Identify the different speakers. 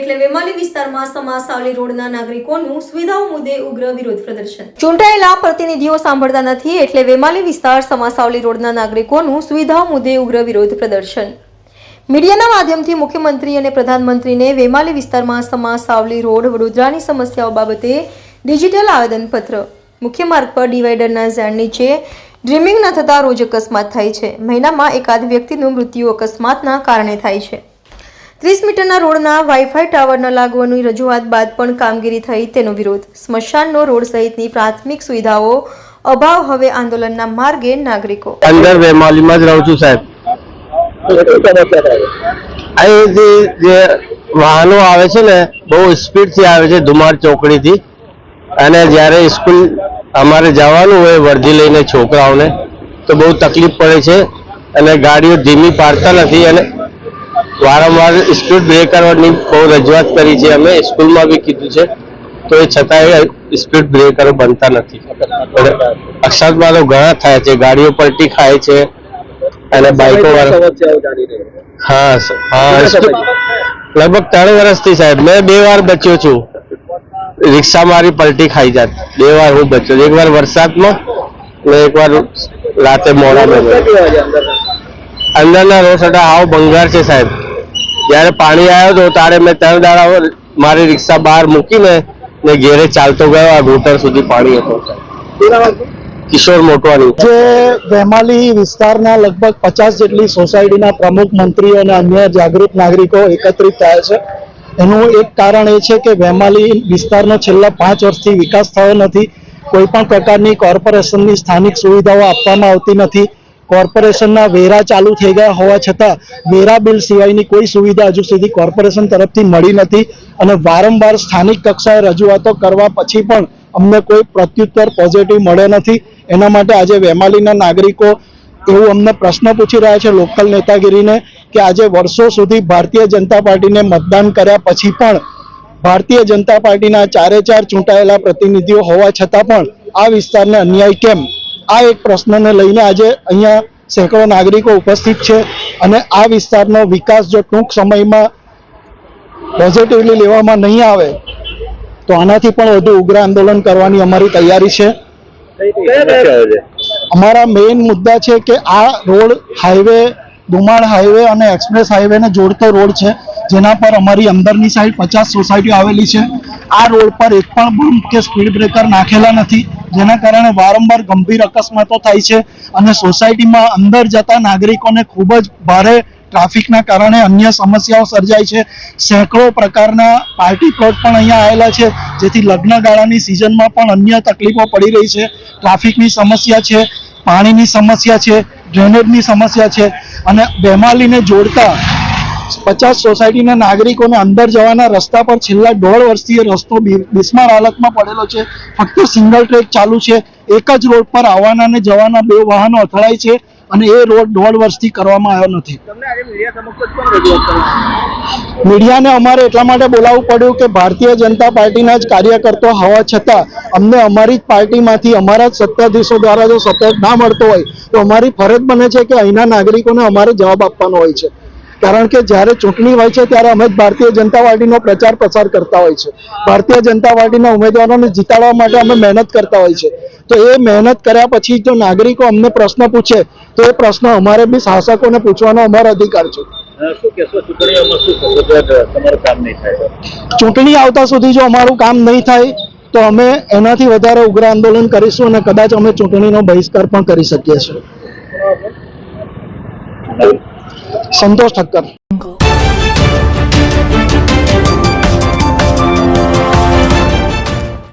Speaker 1: એટલે વેમાલી વિસ્તારમાં સમા સાવલી રોડના નાગરિકોનું સુવિધાઓ મુદ્દે ઉગ્ર વિરોધ પ્રદર્શન. ચૂંટાયેલા પ્રતિનિધિઓ સાંભળતા નથી એટલે વેમાલી વિસ્તાર સમા સાવલી રોડના નાગરિકોનું સુવિધાઓ મુદ્દે ઉગ્ર વિરોધ પ્રદર્શન. મીડિયાના માધ્યમથી મુખ્યમંત્રી અને પ્રધાનમંત્રીને વેમાલી વિસ્તારમાં સમા સાવલી રોડ વડોદરાની સમસ્યાઓ બાબતે ડિજિટલ આવેદનપત્ર. મુખ્ય માર્ગ પર ડિવાઈડરના ઝાડ નીચે ડ્રીમિંગ ન થતાં રોજ અકસ્માત થાય છે. મહિનામાં એકાદ વ્યક્તિનું મૃત્યુ અકસ્માતના કારણે થાય છે. ત્રીસ મીટરના રોડના વાઇફાઈ ટાવર ન લાગવાની રજૂઆત બાદ પણ કામગીરી થઈ તેનો વિરોધ. સ્મશાનનો રોડ સહિતની પ્રાથમિક સુવિધાઓ અભાવ હવે આંદોલનના માર્ગે નાગરિકો.
Speaker 2: અંદર વેમાલીમાં જ રહું છું સાહેબ. અહીંથી જે વાહનો આવે છે ને, બહુ સ્પીડથી આવે છે ધુમાર ચોકડીથી. અને જ્યારે સ્કૂલ અમારે જવાનું હોય વર્ધી લઈને છોકરાઓને, તો બહુ તકલીફ પડે છે અને ગાડીઓ ધીમી પાડતા નથી અને વારંવાર સ્પીડ બ્રેકરની બહુ રજૂઆત કરી છે. અમે સ્કૂલમાં બી કીધું છે. તો એ છતાંય સ્પીડ બ્રેકરો બનતા નથી. અકસ્માતો ઘણા થાય છે. ગાડીઓ પલટી ખાય છે. અને બાઇકો વાળા હા હા લગભગ ત્રણ વર્ષથી સાહેબ. મેં બે વાર બચ્યો છું. રિક્ષા મારી પલટી ખાઈ જાત. બે વાર હું બચ્યો. એક વાર વરસાદમાં ને એક વાર રાતે મોડા અંદરના? રોસડા આવો ભંગાર છે સાહેબ. જ્યારે પાણી આવ્યો તો તારે મેં ત્રણ દાડા મારી રિક્ષા બહાર મૂકીને ને ઘેરે ચાલતો ગયો. આ ઘૂંટણ સુધી પાણી હતો. કિશોર મોટવાની.
Speaker 3: જે વેમાલી વિસ્તારના લગભગ પચાસ જેટલી સોસાયટીના પ્રમુખ મંત્રીઓ અને અન્ય જાગૃત નાગરિકો એકત્રિત થયા છે. એનું એક કારણ એ છે કે વેમાલી વિસ્તારનો છેલ્લા પાંચ વર્ષથી વિકાસ થયો નથી. કોઈ પણ પ્રકારની કોર્પોરેશનની સ્થાનિક સુવિધાઓ આપવામાં આવતી નથી. કોર્પોરેશનના વેરા ચાલુ થઈ ગયા હોવા છતાં વેરા બિલ સિવાયની કોઈ સુવિધા હજુ સુધી કોર્પોરેશન તરફથી મળી નથી અને વારંવાર સ્થાનિક કક્ષાએ રજૂઆતો કરવા પછી પણ અમને કોઈ પ્રત્યુત્તર પોઝિટિવ મળ્યો નથી. એના માટે આજે વેમાલીના નાગરિકો એવું અમને પ્રશ્ન પૂછી રહ્યા છે લોકલ નેતાગીરીને કે આજે વર્ષો સુધી ભારતીય જનતા પાર્ટીને મતદાન કર્યા પછી પણ ભારતીય જનતા પાર્ટીના ચારે ચાર ચૂંટાયેલા પ્રતિનિધિઓ હોવા છતાં પણ આ વિસ્તારને અન્યાય કેમ? આ એક પ્રશ્નને લઈને આજે અહીંયા સેંકડો નાગરિકો ઉપસ્થિત છે અને આ વિસ્તારનો વિકાસ જો ટૂંક સમયમાં પોઝિટિવલી લેવામાં નહીં આવે તો આનાથી પણ વધુ ઉગ્ર આંદોલન કરવાની અમારી તૈયારી છે. અમારા મેઇન મુદ્દા છે કે આ રોડ હાઈવે દુમાળ હાઈવે અને એક્સપ્રેસ હાઈવેને જોડતો રોડ છે જેના પર અમારી અંદરની સાઈડ પચાસ સોસાયટીઓ આવેલી છે. આ રોડ પર એક પણ બમ્પ કે સ્પીડ બ્રેકર નાખેલા નથી. જેના કારણે વારંવાર ગંભીર અકસ્માતો થાય છે અને સોસાયટીમાં અંદર જતા નાગરિકોને ખૂબ જ ભારે ટ્રાફિકના કારણે અન્ય સમસ્યાઓ સર્જાય છે. સેંકડો પ્રકારના પાર્ટી પ્લોટ પણ અહીંયા આવેલા છે, જેથી લગ્ન ગાળાની સિઝનમાં પણ અન્ય તકલીફો પડી રહી છે. ટ્રાફિકની સમસ્યા છે, પાણીની સમસ્યા છે, ડ્રેનેજની સમસ્યા છે અને બેમાલીને જોડતા પચાસ સોસાયટીના નાગરિકોને અંદર જવાના રસ્તા પર છેલ્લા દોઢ વર્ષથી રસ્તો બિસ્માર હાલતમાં પડેલો છે. ફક્ત સિંગલ ટ્રેક ચાલુ છે. એક જ રોડ પર આવવાના અને જવાના બે વાહનો અથડાય છે અને એ રોડ દોઢ વર્ષથી કરવામાં આવ્યો નથી. મીડિયાને અમારે એટલા માટે બોલાવવું પડ્યું કે ભારતીય જનતા પાર્ટીના જ કાર્યકર્તો હોવા છતાં અમને અમારી જ પાર્ટીમાંથી અમારા જ સત્તાધીશો દ્વારા જો સપોર્ટ ના મળતો હોય તો અમારી ફરજ બને છે કે અહીંના નાગરિકોને અમારે જવાબ આપવાનો હોય છે. કારણ કે જ્યારે ચૂંટણી હોય છે ત્યારે અમે જ ભારતીય જનતા પાર્ટીનો પ્રચાર પ્રસાર કરતા હોય છે. ભારતીય જનતા પાર્ટીના ઉમેદવારોને જીતાડવા માટે અમે મહેનત કરતા હોય છે. તો એ મહેનત કર્યા પછી જો નાગરિકો અમને પ્રશ્ન પૂછે તો એ પ્રશ્ન અમારે બી શાસકોને પૂછવાનો અમારો અધિકાર છે? ચૂંટણી આવતા સુધી જો અમારું કામ નહીં થાય તો અમે એનાથી વધારે ઉગ્ર આંદોલન કરીશું અને કદાચ અમે ચૂંટણીનો બહિષ્કાર પણ કરી શકીએ છીએ. સંતોષ ઠક્કર.